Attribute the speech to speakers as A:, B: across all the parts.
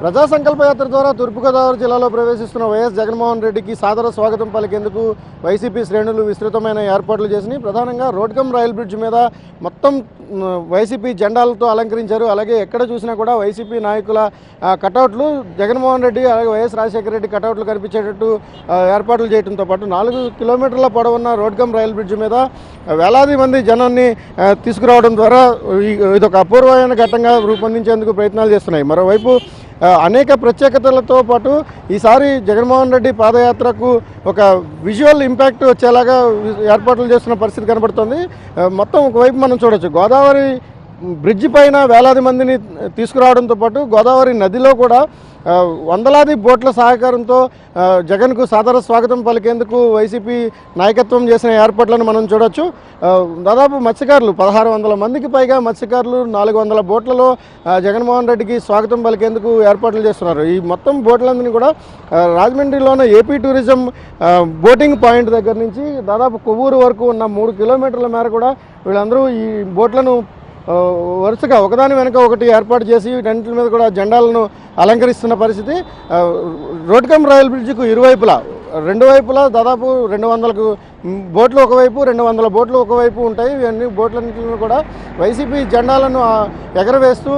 A: ప్రజా సంకల్ప యాత్ర ద్వారా తూర్పుగోదావరి జిల్లాలో ప్రవేశిస్తున్న వైఎస్ జగన్మోహన్ రెడ్డికి సాదర స్వాగతం పలికేందుకు వైసీపీ శ్రేణులు విస్తృతమైన ఏర్పాట్లు చేసినాయి ప్రధానంగా రోడ్కమ్ రైల్ బ్రిడ్జ్ మీద మొత్తం వైసీపీ జెండాలతో అలంకరించారు. అలాగే ఎక్కడ చూసినా కూడా వైసీపీ నాయకుల కటౌట్లు జగన్మోహన్ రెడ్డి అలాగే వైఎస్ రాజశేఖర రెడ్డి కటౌట్లు కనిపించేటట్టు ఏర్పాట్లు చేయడంతో పాటు నాలుగు కిలోమీటర్ల పొడవున్న రోడ్కమ్ రైల్ బ్రిడ్జ్ మీద వేలాది మంది జనాన్ని తీసుకురావడం ద్వారా ఇదొక అపూర్వమైన ఘట్టంగా రూపొందించేందుకు ప్రయత్నాలు చేస్తున్నాయి. మరోవైపు అనేక ప్రత్యేకతలతో పాటు ఈసారి జగన్మోహన్ రెడ్డి పాదయాత్రకు ఒక విజువల్ ఇంపాక్ట్ వచ్చేలాగా ఏర్పాట్లు చేస్తున్న పరిస్థితి కనబడుతుంది. మొత్తం ఒకవైపు మనం చూడొచ్చు. గోదావరి బ్రిడ్జి పైన వేలాది మందిని తీసుకురావడంతో పాటు గోదావరి నదిలో కూడా వందలాది బోట్ల సహకారంతో జగన్కు సాదర స్వాగతం పలికేందుకు వైసీపీ నాయకత్వం చేసిన ఏర్పాట్లను మనం చూడొచ్చు. దాదాపు మత్స్యకారులు పదహారు వందల మందికి పైగా మత్స్యకారులు నాలుగు వందల బోట్లలో జగన్మోహన్ రెడ్డికి స్వాగతం పలికేందుకు ఏర్పాట్లు చేస్తున్నారు. ఈ మొత్తం బోట్లందరినీ కూడా రాజమండ్రిలోనే రాజమండ్రిలోని ఏపీ టూరిజం బోటింగ్ పాయింట్ దగ్గర నుంచి దాదాపు కొవ్వూరు వరకు ఉన్న మూడు కిలోమీటర్ల మేర కూడా వీళ్ళందరూ ఈ బోట్లను వరుసగా ఒకదాని వెనుక ఒకటి ఏర్పాటు చేసి వీటన్నిటి మీద కూడా జెండాలను అలంకరిస్తున్న పరిస్థితి. రోడ్కమ్ రాయల్ బ్రిడ్జ్కు ఇరువైపులా రెండు వైపులా దాదాపు రెండు వందలకు బోట్లు ఒకవైపు రెండు వందల బోట్లు ఒకవైపు ఉంటాయి. ఇవన్నీ బోట్లన్నింటిని కూడా వైసీపీ జెండాలను ఎగరవేస్తూ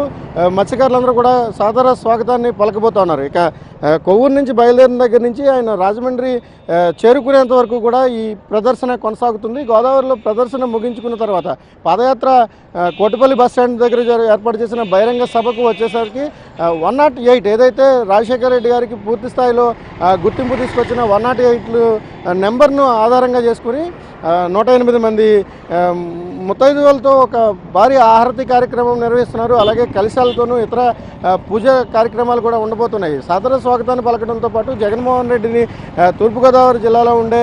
A: మత్స్యకారులందరూ కూడా సాదర స్వాగతాన్ని పలకబోతున్నారు ఇక కొవ్వూరు నుంచి బయలుదేరిన దగ్గర నుంచి ఆయన రాజమండ్రి చేరుకునేంత వరకు కూడా ఈ ప్రదర్శన కొనసాగుతుంది. గోదావరిలో ప్రదర్శన ముగించుకున్న తర్వాత పాదయాత్ర కోటపల్లి కోటిపల్లి బస్ స్టాండ్ దగ్గర ఏర్పాటు చేసిన బహిరంగ సభకు వచ్చేసరికి వన్ నాట్ ఎయిట్ ఏదైతే రాజశేఖర రెడ్డి గారికి పూర్తి స్థాయిలో గుర్తింపు తీసుకొచ్చిన వన్ నాట్ ఎయిట్లు నెంబర్ను ఆధారంగా చేసుకుని నూట ఎనిమిది మంది ముత్తైదువులతో ఒక భారీ ఆహారతి కార్యక్రమం నిర్వహిస్తున్నారు. అలాగే కలశాలతోనూ ఇతర పూజ కార్యక్రమాలు కూడా ఉండబోతున్నాయి. సాదర స్వాగతాన్ని పలకడంతో పాటు జగన్మోహన్ రెడ్డిని తూర్పుగోదావరి జిల్లాలో ఉండే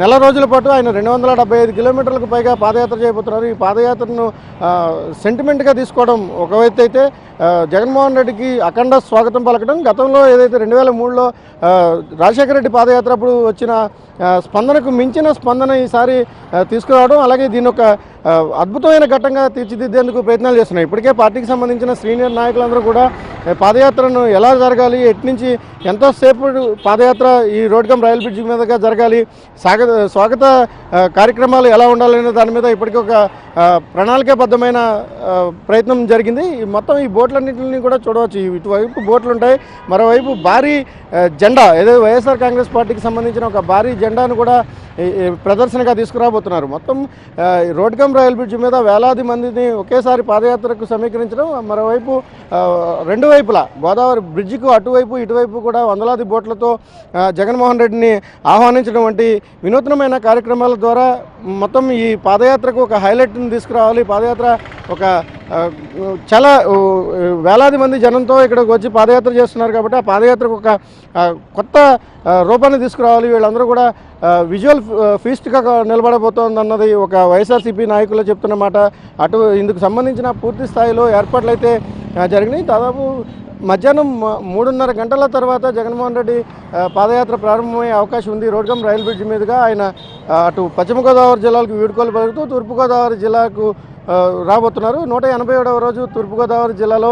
A: నెల రోజుల పాటు ఆయన రెండు వందల డెబ్బై ఐదు కిలోమీటర్లకు పైగా పాదయాత్ర చేయబోతున్నారు. ఈ పాదయాత్రను సెంటిమెంట్గా తీసుకోవడం ఒక వ్యక్తి అయితే జగన్మోహన్ రెడ్డికి అఖండ స్వాగతం పలకడం గతంలో ఏదైతే రెండు వేల మూడులో రాజశేఖర రెడ్డి పాదయాత్ర అప్పుడు వచ్చిన స్పందనకు మించిన స్పందన ఈసారి తీసుకురావడం అలాగే దీని ఒక అద్భుతమైన ఘట్టంగా తీర్చిదిద్దేందుకు ప్రయత్నాలు చేస్తున్నాయి. ఇప్పటికే పార్టీకి సంబంధించిన సీనియర్ నాయకులందరూ కూడా పాదయాత్రను ఎలా జరగాలి? ఎటు నుంచి ఎంతసేపు పాదయాత్ర ఈ రోడ్గం రైల్ బ్రిడ్జ్ మీదుగా జరగాలి? స్వాగత స్వాగత కార్యక్రమాలు ఎలా ఉండాలనే దాని మీద ఇప్పటికీ ఒక ప్రణాళికాబద్ధమైన ప్రయత్నం జరిగింది. ఈ మొత్తం ఈ బోట్లన్నింటిని కూడా చూడవచ్చు. ఇటువైపు బోట్లు ఉంటాయి మరోవైపు భారీ జెండా ఏదో వైఎస్ఆర్ కాంగ్రెస్ పార్టీకి సంబంధించిన ఒక భారీ జెండాను కూడా ప్రదర్శనగా తీసుకురాబోతున్నారు. మొత్తం రోడ్గం రాయల్ బ్రిడ్జ్ మీద వేలాది మందిని ఒకేసారి పాదయాత్రకు సమీకరించడం మరోవైపు రెండు వైపులా గోదావరి బ్రిడ్జికు అటువైపు ఇటువైపు కూడా వందలాది బోట్లతో జగన్మోహన్ రెడ్డిని ఆహ్వానించడం వంటి వినూత్నమైన కార్యక్రమాల ద్వారా మొత్తం ఈ పాదయాత్రకు ఒక హైలైట్ని తీసుకురావాలి. పాదయాత్ర ఒక చాలా వేలాది మంది జనంతో ఇక్కడికి వచ్చి పాదయాత్ర చేస్తున్నారు కాబట్టి ఆ పాదయాత్రకు ఒక కొత్త రూపాన్ని తీసుకురావాలి. వీళ్ళందరూ కూడా విజువల్ ఫీస్ట్గా నిలబడబోతోందన్నది ఒక వైఎస్ఆర్సీపీ నాయకులు చెప్తున్న మాట. అటు ఇందుకు సంబంధించిన పూర్తి స్థాయిలో ఏర్పాట్లు అయితే జరిగినాయి. దాదాపు మధ్యాహ్నం మూడున్నర గంటల తర్వాత జగన్మోహన్ రెడ్డి పాదయాత్ర ప్రారంభమయ్యే అవకాశం ఉంది. రోడ్గం రైల్ బ్రిడ్జ్ మీదుగా ఆయన అటు పశ్చిమ గోదావరి జిల్లాలకు వీడుకోలు పలుకుతూ తూర్పుగోదావరి జిల్లాకు రాబోతున్నారు. నూట ఎనభై ఏడవ రోజు తూర్పుగోదావరి జిల్లాలో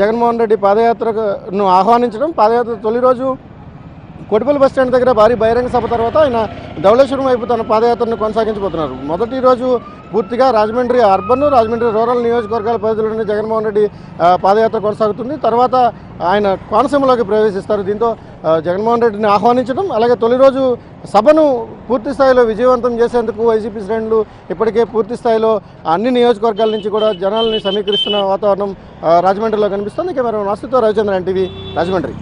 A: జగన్మోహన్ రెడ్డి పాదయాత్రను ఆహ్వానించడం పాదయాత్ర తొలి రోజు కోటిపల్లి బస్ స్టాండ్ దగ్గర భారీ బహిరంగ సభ తర్వాత ఆయన ధవళేశ్వరం వైపు తన పాదయాత్రను కొనసాగించబోతున్నారు. మొదటి రోజు పూర్తిగా రాజమండ్రి అర్బన్ రాజమండ్రి రూరల్ నియోజకవర్గాల పరిధిలోని జగన్మోహన్ రెడ్డి పాదయాత్ర కొనసాగుతుంది. తర్వాత ఆయన కోనసీమలోకి ప్రవేశిస్తారు. దీంతో జగన్మోహన్ రెడ్డిని ఆహ్వానించడం అలాగే తొలి రోజు సభను పూర్తి స్థాయిలో విజయవంతం చేసేందుకు వైసీపీ శ్రేణులు ఇప్పటికే పూర్తి స్థాయిలో అన్ని నియోజకవర్గాల నుంచి కూడా జనాల్ని సమీకరిస్తున్న వాతావరణం రాజమండ్రిలో కనిపిస్తుంది. కెమెరా నాస్తుతో రవిచంద్ర ఎన్టీవీ రాజమండ్రి.